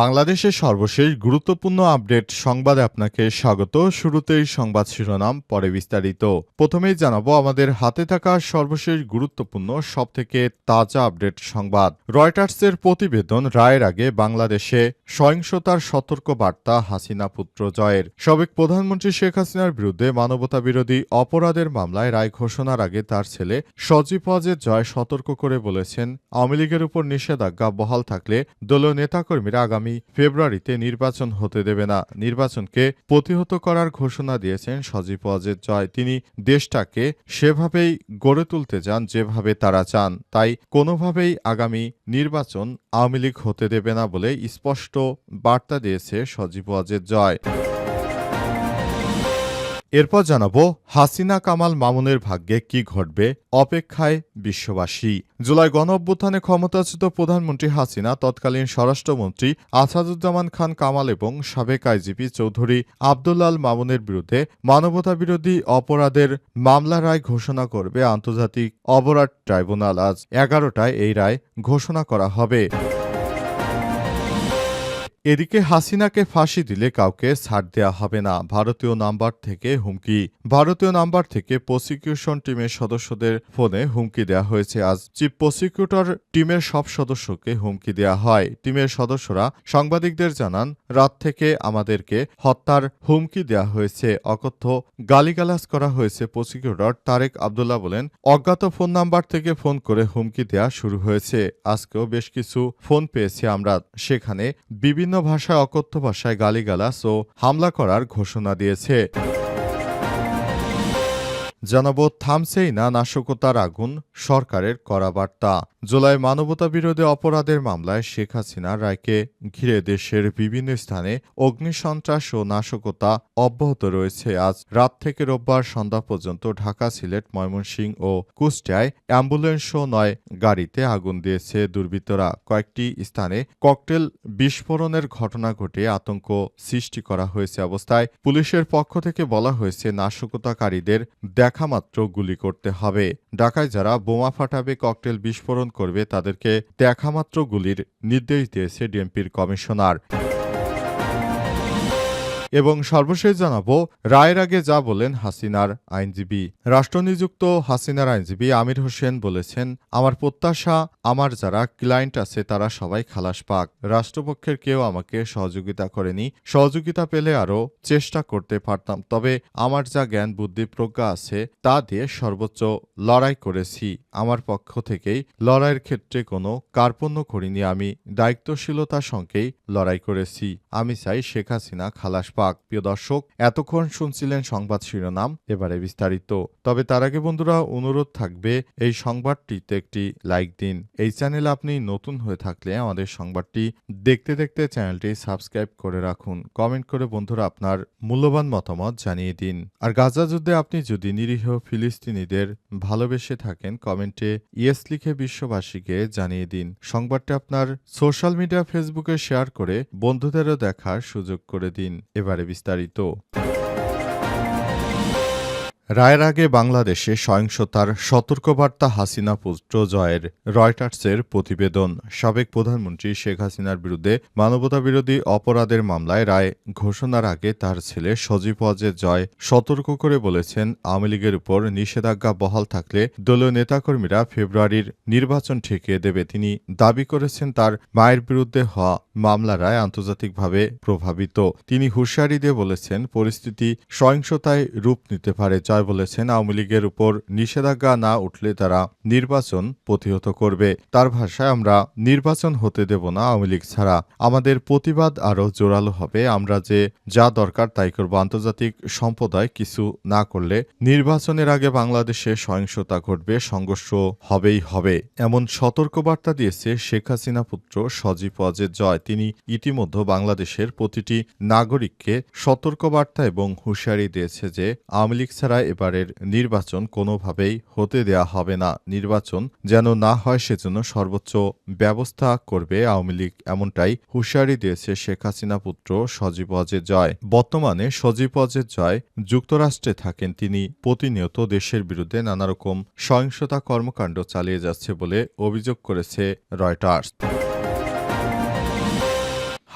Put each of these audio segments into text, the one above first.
বাংলাদেশের সর্বশেষ গুরুত্বপূর্ণ আপডেট সংবাদে আপনাকে স্বাগত। শুরুতেই সংবাদ শিরোনাম, পরে বিস্তারিত। প্রথমেই জানাব, আমাদের হাতে থাকা সর্বশেষ গুরুত্বপূর্ণ, সবথেকে তাজা আপডেট সংবাদ। রয়টার্সের প্রতিবেদন রায়ের আগে বাংলাদেশে সহিংসতার সতর্ক বার্তা হাসিনা পুত্র জয়ের। সাবেক প্রধানমন্ত্রী শেখ হাসিনার বিরুদ্ধে মানবতা বিরোধী অপরাধের মামলায় রায় ঘোষণার আগে তার ছেলে সজীব ওয়াজেদ জয় সতর্ক করে বলেছেন, আওয়ামী লীগের উপর নিষেধাজ্ঞা বহাল থাকলে দলীয় নেতাকর্মীরা আগামী ফেব্রুয়ারিতে নির্বাচন হতে দেবে না। নির্বাচনকে প্রতিহত করার ঘোষণা দিয়েছেন সজীব ওয়াজেদ জয়। তিনি দেশটাকে সেভাবেই গড়ে তুলতে চান, যেভাবে তারা চান। তাই কোনোভাবেই আগামী নির্বাচন আওয়ামী লীগ হতে দেবে না বলে স্পষ্ট বার্তা দিয়েছে সজীব ওয়াজেদ জয়। এরপর জানাব হাসিনা কামাল মামুনের ভাগ্যে কি ঘটবে অপেক্ষায় বিশ্ববাসী। জুলাই গণ অভ্যুত্থানে ক্ষমতাচ্যুত প্রধানমন্ত্রী হাসিনা, তৎকালীন স্বরাষ্ট্রমন্ত্রী আসাদুজ্জামান খান কামাল এবং সাবেক আইজিপি চৌধুরী আবদুল্লাল মামুনের বিরুদ্ধে মানবতা বিরোধী অপরাধের মামলা রায় ঘোষণা করবে আন্তর্জাতিক অপরাধ ট্রাইব্যুনাল। আজ এগারোটায় এই রায় ঘোষণা করা হবে। এদিকে হাসিনাকে ফাঁসি দিলে কাউকে ছাড় দেওয়া হবে না। ভারতীয় নাম্বার থেকে হুমকি। ভারতীয় নাম্বার থেকে প্রসিকিউশন টিমের সদস্যদের ফোনে হুমকি দেওয়া হয়েছে। আজ চিফ প্রসিকিউটর টিমের সব সদস্যকে হুমকি দেওয়া হয়। টিমের সদস্যরা সাংবাদিকদের জানান, রাত থেকে আমাদেরকে হত্যার হুমকি দেওয়া হয়েছে। অকথ্য গালিগালাজ করা হয়েছে প্রসিকিউটর তারেক আবদুল্লাহ বলেন, অজ্ঞাত ফোন নাম্বার থেকে ফোন করে হুমকি দেওয়া শুরু হয়েছে। আজকেও বেশ কিছু ফোন পেয়েছি আমরা। সেখানে বিভিন্ন ভাষায় অকথ্য ভাষায় গালিগালাস ও হামলা করার ঘোষণা দিয়েছে। জানাব থামছেই না নাশকতার আগুন, সরকারের করা বার্তা। জুলাই মানবতা বিরোধী অপরাধের মামলায় শেখ হাসিনা রায়কে ঘিরে দেশের বিভিন্ন স্থানে অগ্নিসন্ত্রাস ও নাশকতা অব্যাহত রয়েছে। আজ রাত থেকে রোববার সন্ধ্যা পর্যন্ত ঢাকা, সিলেট ময়মনসিংহ ও কুষ্টিয়ায় অ্যাম্বুলেন্স ও নয় গাড়িতে আগুন দিয়েছে দুর্বৃত্তরা। কয়েকটি স্থানে ককটেল বিস্ফোরণের ঘটনা ঘটে আতঙ্ক সৃষ্টি করা হয়েছে অবস্থায়। পুলিশের পক্ষ থেকে বলা হয়েছে, নাশকতাকারীদের দেখামাত্র গুলি করতে হবে। ঢাকায় যারা বোমা ফাটাবে, ককটেল বিস্ফোরণ করবে, তাদেরকে দেখামাত্র গুলির নির্দেশ দিয়েছে ডিএমপির কমিশনার। এবং সর্বশেষ জানাব, রায়ের আগে যা বলেন হাসিনার আইনজীবী। রাষ্ট্রনিযুক্ত হাসিনার আইনজীবী আমির হোসেন বলেছেন, আমার প্রত্যাশা, আমার যারা ক্লায়েন্ট আছে তারা সবাই খালাস পাক। রাষ্ট্রপক্ষের কেউ আমাকে সহযোগিতা করেনি। সহযোগিতা পেলে আরও চেষ্টা করতে পারতাম। তবে আমার যা জ্ঞান, বুদ্ধি, প্রজ্ঞা আছে তা দিয়ে সর্বোচ্চ লড়াই করেছি। আমার পক্ষ থেকেই লড়াইয়ের ক্ষেত্রে কোনো কার্পণ্য করিনি আমি। দায়িত্বশীলতার সঙ্গেই লড়াই করেছি। আমি চাই শেখ হাসিনা খালাস পাক। প্রিয় দর্শক, এতক্ষণ শুনছিলেন সংবাদ শিরোনাম, এবারে বিস্তারিত। তবে তার আগে বন্ধুরা অনুরোধ থাকবে, এই সংবাদটিতে একটি লাইক দিন। এই চ্যানেলে আপনি নতুন হয়ে থাকলে আমাদের সংবাদটি দেখতে দেখতে চ্যানেলটি সাবস্ক্রাইব করে রাখুন। কমেন্ট করে বন্ধুরা আপনার মূল্যবান মতামত জানিয়ে দিন। আর গাজা যুদ্ধে আপনি যদি নিরীহ ফিলিস্তিনিদের ভালোবেসে থাকেন, কমেন্টে ইয়েস লিখে বিশ্ববাসীকে জানিয়ে দিন। সংবাদটি আপনার সোশ্যাল মিডিয়া, ফেসবুকে শেয়ার করে বন্ধুদেরও দেখার সুযোগ করে দিন। এবারে বিস্তারিত রায়ের আগে বাংলাদেশে সহিংসতার সতর্কবার্তা হাসিনা পুত্র জয়ের রয়টার্সের প্রতিবেদন। সাবেক প্রধানমন্ত্রী শেখ হাসিনার বিরুদ্ধে মানবতাবিরোধী অপরাধের মামলায় রায় ঘোষণার আগে তার ছেলে সজীব ওয়াজেদ জয় সতর্ক করে বলেছেন, আওয়ামী লীগের উপর নিষেধাজ্ঞা বহাল থাকলে দলীয় নেতাকর্মীরা ফেব্রুয়ারির নির্বাচন ঠেকিয়ে দেবে। তিনি দাবি করেছেন, তার মায়ের বিরুদ্ধে হওয়া মামলা রায় আন্তর্জাতিকভাবে প্রভাবিত। তিনি হুঁশিয়ারি দিয়ে বলেছেন, পরিস্থিতি সহিংসতায় রূপ নিতে পারে, জয় বলেছেন, আওয়ামী লীগের উপর নিষেধাজ্ঞা না উঠলে তারা নির্বাচন প্রতিহত করবে। তার ভাষায় আমরা নির্বাচন হতে দেব না আওয়ামী লীগ ছাড়া। আমাদের প্রতিবাদ আরও জোরালো হবে। আমরা যে যা দরকার তাই করব। আন্তর্জাতিক সম্প্রদায় কিছু না করলে নির্বাচনের আগে বাংলাদেশে সহিংসতা ঘটবে, সংঘর্ষ হবেই হবে। এমন সতর্কবার্তা দিয়েছে শেখ হাসিনা পুত্র সজীব ওয়াজেদ জয়। তিনি ইতিমধ্যে বাংলাদেশের প্রতিটি নাগরিককে সতর্কবার্তা এবং হুঁশিয়ারি দিয়েছে যে, আওয়ামী লীগ ছাড়া এবারের নির্বাচন কোনোভাবেই হতে দেয়া হবে না। নির্বাচন যেন না হয় সেজন্য সর্বোচ্চ ব্যবস্থা করবে আওয়ামী লীগ, এমনটাই হুঁশিয়ারি দিয়েছে শেখ হাসিনা পুত্র সজীব অজের জয়। বর্তমানে সজীব অজের জয় যুক্তরাষ্ট্রে থাকেন। তিনি প্রতিনিয়ত দেশের বিরুদ্ধে নানা রকম সহিংসতা কর্মকাণ্ড চালিয়ে যাচ্ছে বলে অভিযোগ করেছে রয়টার্স।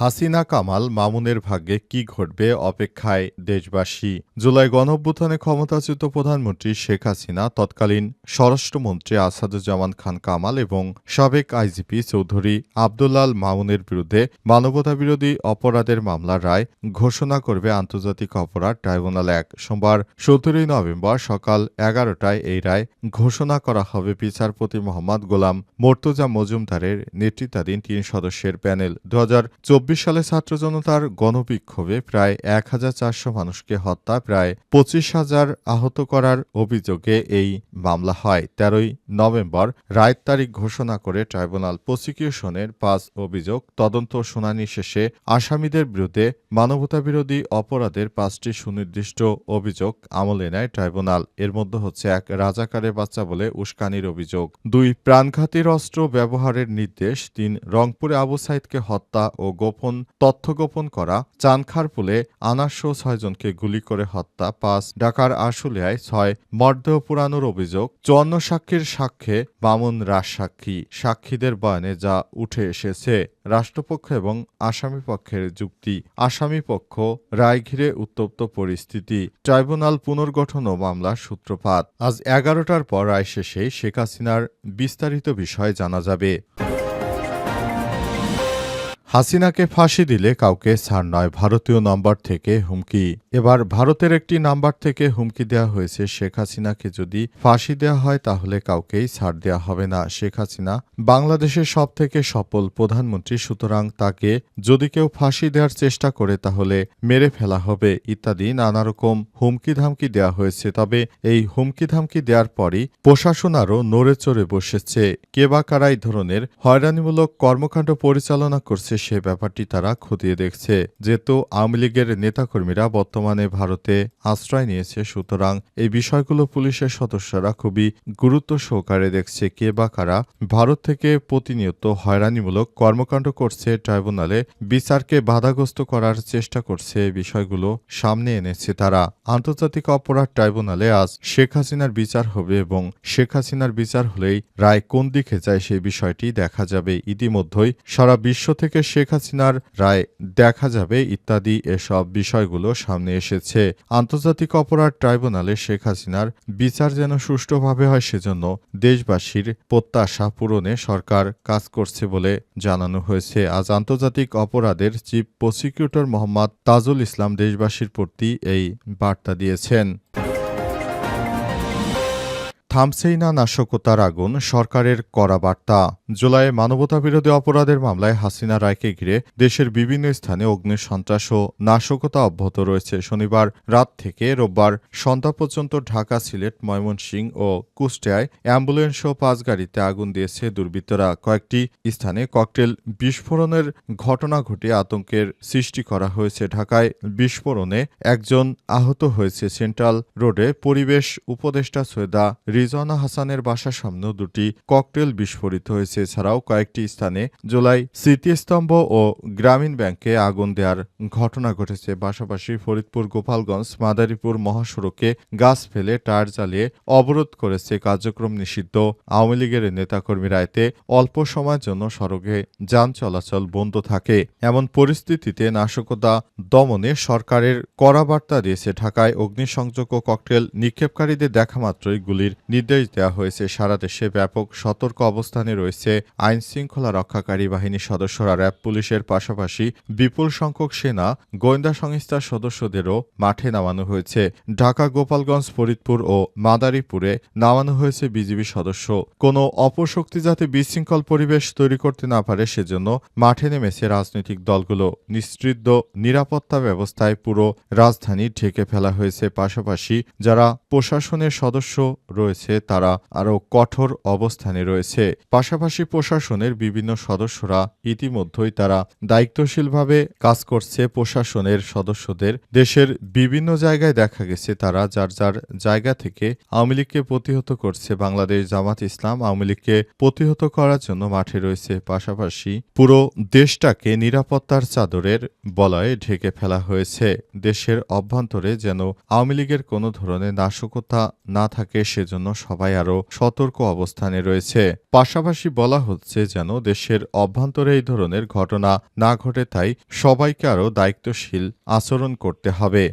হাসিনা কামাল মামুনের ভাগ্যে কি ঘটবে অপেক্ষায় দেশবাসী। জুলাই গণঅভ্যুত্থানে ক্ষমতাচ্যুত প্রধানমন্ত্রী শেখ হাসিনা, তৎকালীন স্বরাষ্ট্রমন্ত্রী আসাদুজ্জামান খান কামাল এবং সাবেক আইজিপি চৌধুরী আবদুল্লাল মামুনের বিরুদ্ধে মানবতাবিরোধী অপরাধের মামলার রায় ঘোষণা করবে আন্তর্জাতিক অপরাধ ট্রাইব্যুনাল এক। সোমবার সতেরোই নভেম্বর সকাল এগারোটায় এই রায় ঘোষণা করা হবে। বিচারপতি মোহাম্মদ গোলাম মোর্তজা মজুমদারের নেতৃত্বাধীন তিন সদস্যের প্যানেল। দু চব্বিশ সালে ছাত্র জনতার গণবিক্ষোভে প্রায় এক হাজার চারশো মানুষকে হত্যা, প্রায় পঁচিশ হাজার আহত করার অভিযোগে এই মামলা হয়। তেরোই নভেম্বর রায়ের তারিখ ঘোষণা করে ট্রাইব্যুনাল প্রসিকিউশনের পাঁচ অভিযোগ, তদন্ত শুনানি শেষে আসামিদের বিরুদ্ধে মানবতাবিরোধী অপরাধের পাঁচটি সুনির্দিষ্ট অভিযোগ আমলে নেয় ট্রাইব্যুনাল। এর মধ্যে হচ্ছে এক, রাজাকারের বাচ্চা বলে উস্কানির অভিযোগ। দুই প্রাণঘাতীর অস্ত্র ব্যবহারের নির্দেশ। তিন, রংপুরে আবু সাইদকে হত্যা ও গোপন, তথ্য গোপন করা চানখারপুলে আনারশো ছয়জনকে গুলি করে হত্যা, পাঁচ ঢাকার আশুলিয়ায়, ছয় মরদেহ পুরানোর অভিযোগ, চুয়ান্ন সাক্ষীর সাক্ষ্যে বামুন রাজ সাক্ষী, সাক্ষীদের বয়ানে যা উঠে এসেছে। রাষ্ট্রপক্ষ এবং আসামি পক্ষের যুক্তি, আসামি পক্ষ রায় ঘিরে উত্তপ্ত পরিস্থিতি। ট্রাইব্যুনাল পুনর্গঠন ও মামলার সূত্রপাত। আজ এগারোটার পর রায় শেষে শেখ হাসিনার বিস্তারিত বিষয় জানা যাবে। হাসিনাকে ফাঁসি দিলে কাউকে ছাড় নয়। ভারতীয় নাম্বার থেকে হুমকি। এবার ভারতের একটি নাম্বার থেকে হুমকি দেওয়া হয়েছে শেখ হাসিনাকে। যদি ফাঁসি দেওয়া হয়, তাহলে কাউকেই ছাড় দেওয়া হবে না। শেখ হাসিনা বাংলাদেশের সব থেকে সফল প্রধানমন্ত্রী। সুতরাং তাকে যদি কেউ ফাঁসি দেওয়ার চেষ্টা করে, তাহলে মেরে ফেলা হবে ইত্যাদি নানা রকম হুমকি ধামকি দেওয়া হয়েছে। তবে এই হুমকি ধামকি দেওয়ার পরই প্রশাসন আরও নড়ে চড়ে বসেছে। কে বা এই ধরনের হয়রানিমূলক কর্মকাণ্ড পরিচালনা করছে সে ব্যাপারটি তারা খতিয়ে দেখছে। যেহেতু আওয়ামী লীগের নেতাকর্মীরা বর্তমানে ভারতে আশ্রয় নিয়েছে, সুতরাং এই বিষয়গুলো পুলিশের সদস্যরা খুবই গুরুত্ব সহকারে দেখছে কে বা কারা ভারত থেকে প্রতিনিয়ত হয়রানিমূলক কর্মকাণ্ড করছে ট্রাইব্যুনালে। বিচারকে বাধাগ্রস্ত করার চেষ্টা করছে বিষয়গুলো সামনে এনেছে তারা। আন্তর্জাতিক অপরাধ ট্রাইব্যুনালে আজ শেখ হাসিনার বিচার হবে এবং শেখ হাসিনার বিচার হলেই রায় কোন দিকে যায় সেই বিষয়টি দেখা যাবে। ইতিমধ্যেই সারা বিশ্ব থেকে শেখ হাসিনার রায় দেখা যাবে ইত্যাদি এসব বিষয়গুলো সামনে এসেছে। আন্তর্জাতিক অপরাধ ট্রাইব্যুনালে শেখ হাসিনার বিচার যেন সুষ্ঠুভাবে হয় সেজন্য দেশবাসীর প্রত্যাশা পূরণে সরকার কাজ করছে বলে জানানো হয়েছে। আজ আন্তর্জাতিক অপরাধের চিফ প্রসিকিউটর মোহাম্মদ তাজুল ইসলাম দেশবাসীর প্রতি এই বার্তা দিয়েছেন। থামছেই না নাশকতার আগুন, সরকারের কড়া বার্তা। জুলাইয়ে মানবতাবিরোধী অপরাধের মামলায় হাসিনা রায়কে ঘিরে দেশের বিভিন্ন স্থানে অগ্নি সন্ত্রাস ও নাশকতা অব্যাহত রয়েছে। শনিবার রাত থেকে রোববার সন্ধ্যা পর্যন্ত ঢাকা, সিলেট, ময়মনসিংহ ও কুষ্টিয়ায় অ্যাম্বুলেন্স ও পাঁচ গাড়িতে আগুন দিয়েছে দুর্বৃত্তরা। কয়েকটি স্থানে ককটেল বিস্ফোরণের ঘটনা ঘটে আতঙ্কের সৃষ্টি করা হয়েছে। ঢাকায় বিস্ফোরণে একজন আহত হয়েছে। সেন্ট্রাল রোডে পরিবেশ উপদেষ্টা সৈয়দা রিজওয়ানা হাসানের বাসার সামনেও দুটি ককটেল বিস্ফোরিত হয়েছে। এছাড়াও কয়েকটি স্থানে জুলাই স্মৃতিস্তম্ভ ও গ্রামীণ ব্যাংকে আগুন দেওয়ার ঘটনা ঘটেছে। পাশাপাশি ফরিদপুর, গোপালগঞ্জ, মাদারীপুর মহাসড়কে গাছ ফেলে টায়ার জ্বালিয়ে অবরোধ করেছে কার্যক্রম নিষিদ্ধ আওয়ামী লীগের নেতাকর্মীরা। এতে অল্প সময়ের জন্য সড়কে যান চলাচল বন্ধ থাকে। এমন পরিস্থিতিতে নাশকতা দমনে সরকারের কড়া বার্তা দিয়েছে। ঢাকায় অগ্নিসংযোগ ও ককটেল নিক্ষেপকারীদের দেখা মাত্রই গুলির নির্দেশ দেওয়া হয়েছে সারা দেশে ব্যাপক সতর্ক অবস্থানে রয়েছে আইন শৃঙ্খলা রক্ষাকারী বাহিনীর সদস্যরা র্যাব পুলিশের পাশাপাশি বিপুল সংখ্যক সেনা, গোয়েন্দা সংস্থার সদস্যদেরও মাঠে নামানো হয়েছে। ঢাকা, গোপালগঞ্জ, ফরিদপুর ও মাদারীপুরে নামানো হয়েছে বিজিবি সদস্য। কোনো অপশক্তি যাতে বিশৃঙ্খল পরিবেশ তৈরি করতে না পারে সেজন্য মাঠে নেমেছে রাজনৈতিক দলগুলো। নিশ্চিদ্র নিরাপত্তা ব্যবস্থায় পুরো রাজধানী ঢেকে ফেলা হয়েছে। পাশাপাশি যারা প্রশাসনের সদস্য রয়েছে করেছে তারা আরও কঠোর অবস্থানে রয়েছে। পাশাপাশি প্রশাসনের বিভিন্ন সদস্যরা ইতিমধ্যেই তারা দায়িত্বশীলভাবে কাজ করছে। প্রশাসনের সদস্যদের দেশের বিভিন্ন জায়গায় দেখা গেছে, তারা যার যার জায়গা থেকে আওয়ামী লীগকে প্রতিহত করছে। বাংলাদেশ জামাত ইসলাম আওয়ামী লীগকে প্রতিহত করার জন্য মাঠে রয়েছে। পাশাপাশি পুরো দেশটাকে নিরাপত্তার চাদরের বলয়ে ঢেকে ফেলা হয়েছে। দেশের অভ্যন্তরে যেন আওয়ামী লীগের কোনো ধরনের নাশকতা না থাকে, সেজন্য সবাই আরও সতর্ক অবস্থানে রয়েছে। পাশাপাশি বলা হচ্ছে যেন দেশের অভ্যন্তরে এই ধরনের ঘটনা না ঘটে, তাই সবাইকে আরও দায়িত্বশীল আচরণ করতে হবে।